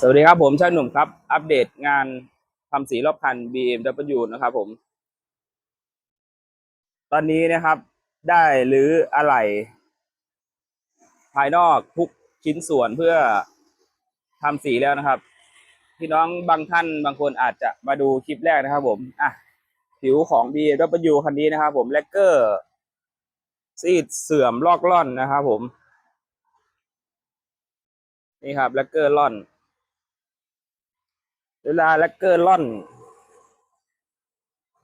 สวัสดีครับผมช่างหนุ่มครับ อัปเดตงานทำสีรอบคัน BMW นะครับผม ตอนนี้นะครับ ได้หรืออะไหล่ภายนอกทุกชิ้นส่วนเพื่อทำสีแล้วนะครับ พี่น้องบางท่านบางคนอาจจะมาดูคลิปแรกนะครับ ผมอะผิวของ BMW คันนี้นะครับ ผมแลกเกอร์ซีดเสื่อมลอกล่อนนะครับ ผม นี่ครับแลกเกอร์ล่อน เวลาแลกเกอร์ล่อน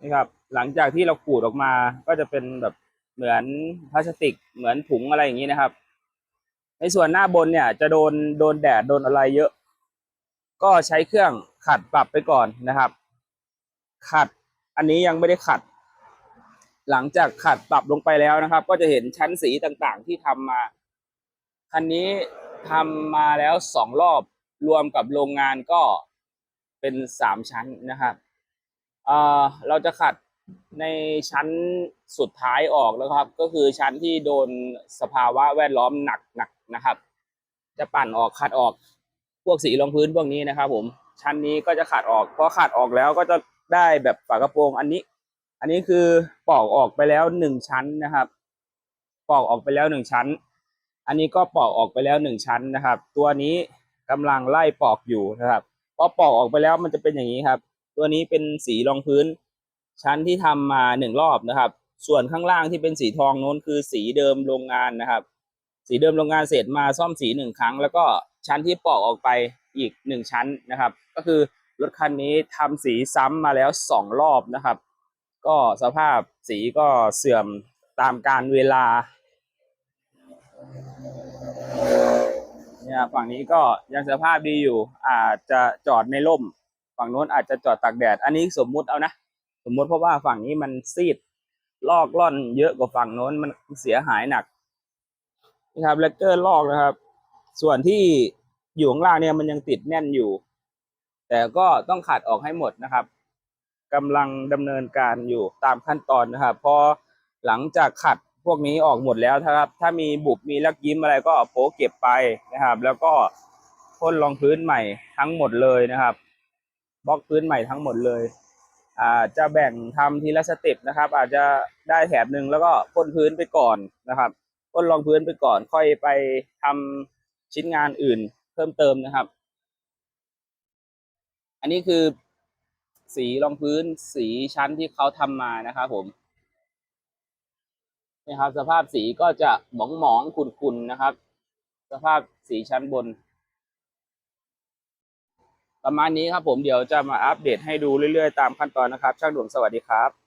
นี่ครับ หลังจากที่เราขูดออกมาก็จะเป็นแบบเหมือนพลาสติกเหมือนถุงอะไรอย่างนี้นะครับ ในส่วนหน้าบนเนี่ย จะโดนโดนแดดโดนอะไรเยอะ ก็ใช้เครื่องขัดปรับไปก่อนนะครับ ขัดอันนี้ยังไม่ได้ขัด หลังจากขัดปรับลงไปแล้วนะครับ ก็จะเห็นชั้นสีต่างๆ ที่ทำมาคันนี้ทำมาแล้วสองรอบรวมกับโรงงานก็ เป็นสามชั้นนะครับเอ่อเราจะขัดในชั้นสุดท้ายออกแล้วครับ ก็คือชั้นที่โดนสภาวะแวดล้อมหนักหนักนะครับ จะปั่นออกขัดออกพวกสีรองพื้นพวกนี้นะครับ ผม ชั้นนี้ก็จะขัดออกพอขัดออกแล้วก็จะได้แบบฝากระโปรงอันนี้ อันนี้คือปอกออกไปแล้วหนึ่งชั้นนะครับ ปอกออกไปแล้วหนึ่งชั้น อันนี้ก็ปอกออกไปแล้วหนึ่งชั้นนะครับ ตัวนี้กำลังไล่ปอกอยู่นะครับ พอปอกออกไปแล้วมันจะเป็นอย่างนี้ครับ ตัวนี้เป็นสีรองพื้น ชั้นที่ทำมาหนึ่งรอบนะครับ ส่วนข้างล่างที่เป็นสีทองโน้นคือสีเดิมโรงงานนะครับ สีเดิมโรงงานเสร็จมาซ่อมสีหนึ่งครั้ง แล้วก็ชั้นที่ปอกออกไปอีกหนึ่งชั้นนะครับ ก็คือรถคันนี้ทำสีซ้ำมาแล้วสองรอบนะครับ ก็สภาพสีก็เสื่อมตามการเวลา เนี่ยฝั่งนี้ก็ยังสภาพดีอยู่ อาจจะจอดในร่ม ฝั่งโน้นอาจจะจอดตากแดด อันนี้สมมุติเอานะ สมมุติเพราะว่าฝั่งนี้มันซีด ลอกล่อนเยอะกว่าฝั่งโน้นมันเสียหายหนักนะครับเลกเกอร์ลอกนะครับ ส่วนที่อยู่ข้างล่างเนี่ยมันยังติดแน่นอยู่ แต่ก็ต้องขัดออกให้หมดนะครับกำลังดำเนินการอยู่ตามขั้นตอนนะครับพอหลังจากขัด พวกนี้ออกหมดแล้วนะครับ ถ้ามีบุบมีลักยิ้มอะไรก็โปะเก็บไปนะครับ แล้วก็พ่นรองพื้นใหม่ทั้งหมดเลยนะครับบล็อกพื้นใหม่ทั้งหมดเลยอ่าจะแบ่งทำทีละสเต็ปนะครับ อาจจะได้แถบหนึ่งแล้วก็พ่นพื้นไปก่อนนะครับพ่นรองพื้นไปก่อนค่อยไปทำชิ้นงานอื่นเพิ่มเติมนะครับ อันนี้คือสีรองพื้นสีชั้นที่เขาทำมานะครับผม นี่ครับ สภาพสีก็จะหมองหมองขุ่นๆนะครับ สภาพสีชั้นบน ประมาณนี้ครับผมเดี๋ยวจะมาอัปเดตให้ดูเรื่อยๆ ตามขั้นตอนนะครับ ช่างด่วนสวัสดีครับ